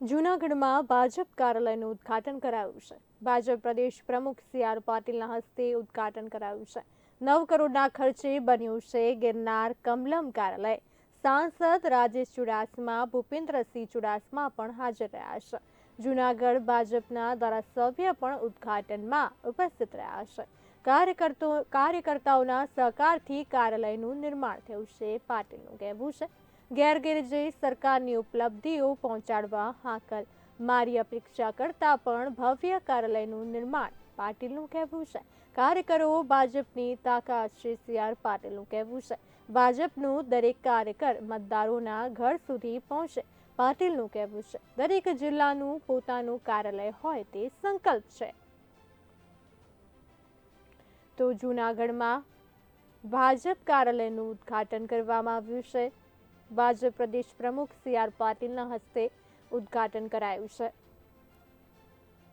જૂનાગઢમાં ભાજપ કાર્યાલયનું ઉદ્ઘાટન કરાયું છે. ભાજપ પ્રદેશ પ્રમુખ સી આર પાટીલના હસ્તે ઉદ્ઘાટન કરાયું છે. નવ કરોડના ખર્ચે બન્યું છે ગિરનાર કમલમ કાર્યાલય. સાંસદ રાજેશ ચુડાસમા, ભૂપેન્દ્રસિંહ ચુડાસમા પણ હાજર રહ્યા છે. જૂનાગઢ ભાજપના ધારાસભ્ય પણ ઉદ્ઘાટનમાં ઉપસ્થિત રહ્યા છે. કાર્યકર્તો, કાર્યકર્તાઓના સહકારથી કાર્યાલયનું નિર્માણ થયું છે. પાટીલનું કહેવું છે ઘેર સરકારની ઉપલબ્ધિઓ પહોંચાડવા હાકલ. મારી અપેક્ષા કરતાં પણ ભવ્ય કાર્યાલયનું નિર્માણ પાટીલનું કહેવું છે. કાર્યકરો ભાજપની તાકાત છે સી આર પાટીલનું કહેવું છે. ભાજપનું દરેક કાર્યકર મતદારોના ઘર સુધી પહોંચે, પાટીલનું કહેવું છે. દરેક જિલ્લાનું પોતાનું કાર્યાલય હોય તે સંકલ્પ છે. તો જૂનાગઢમાં ભાજપ કાર્યાલયનું ઉદ્ઘાટન કરવામાં આવ્યું છે. ભાજપ પ્રદેશ પ્રમુખ સી આર પાટીલના હસ્તે ઉદ્ઘાટન કરાયું છે.